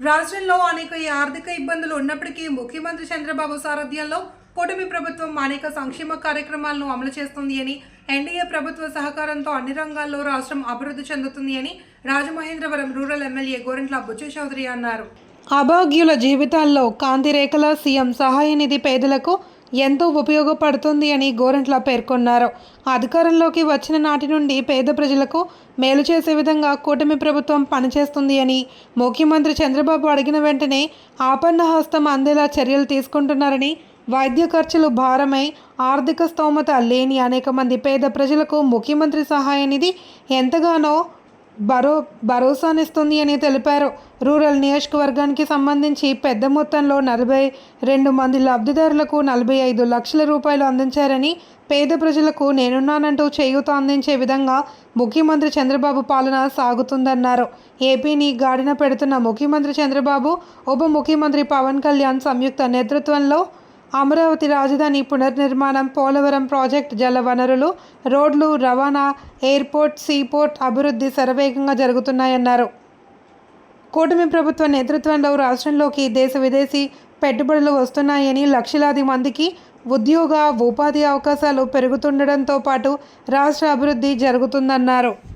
రాష్ట్రంలో అనేక ఆర్థిక ఇబ్బందులు ఉన్నప్పటికీ ముఖ్యమంత్రి చంద్రబాబు సారథ్యంలో కూటమి ప్రభుత్వం అనేక సంక్షేమ కార్యక్రమాలను అమలు చేస్తుంది అని ఎన్డీఏ ప్రభుత్వ సహకారంతో అన్ని రంగాల్లో రాష్ట్రం అభివృద్ధి చెందుతుంది అని Rajamahendravaram rural MLA Gorantla Butch Chowdary అన్నారు. అభాగ్యుల జీవితాల్లో కాంతి రేఖల సీఎం సహాయ నిధి పేదలకు ఎంతో ఉపయోగపడుతుంది అని గోరంట్ల పేర్కొన్నారు. అధికారంలోకి వచ్చిన నాటి నుండి పేద ప్రజలకు మేలు చేసే విధంగా కూటమి ప్రభుత్వం పనిచేస్తుంది అని ముఖ్యమంత్రి చంద్రబాబు అడిగిన వెంటనే ఆపన్న హస్తం అందేలా చర్యలు తీసుకుంటున్నారని వైద్య ఖర్చులు భారమై ఆర్థిక స్తోమత లేని అనేక మంది పేద ప్రజలకు ముఖ్యమంత్రి సహాయ నిధి ఎంతగానో భరో భరోసానిస్తుంది అని తెలిపారు. రూరల్ నియోజకవర్గానికి సంబంధించి పెద్ద మొత్తంలో నలభై రెండు మంది లబ్ధిదారులకు నలభై ఐదు లక్షల రూపాయలు అందించారని పేద ప్రజలకు నేనున్నానంటూ చేయూత అందించే విధంగా ముఖ్యమంత్రి చంద్రబాబు పాలన సాగుతుందన్నారు. ఏపీని గాడిన పెడుతున్న ముఖ్యమంత్రి చంద్రబాబు ఉప ముఖ్యమంత్రి పవన్ కళ్యాణ్ సంయుక్త నేతృత్వంలో అమరావతి రాజధాని పునర్నిర్మాణం పోలవరం ప్రాజెక్ట్ జల వనరులు రోడ్లు రవాణా ఎయిర్పోర్ట్ సీపోర్ట్ అభివృద్ధి శరవేగంగా జరుగుతున్నాయన్నారు. కూటమి ప్రభుత్వ నేతృత్వంలో రాష్ట్రంలోకి దేశ విదేశీ పెట్టుబడులు వస్తున్నాయని లక్షలాది మందికి ఉద్యోగ ఉపాధి అవకాశాలు పెరుగుతుండడంతో పాటు రాష్ట్ర అభివృద్ధి జరుగుతుందన్నారు.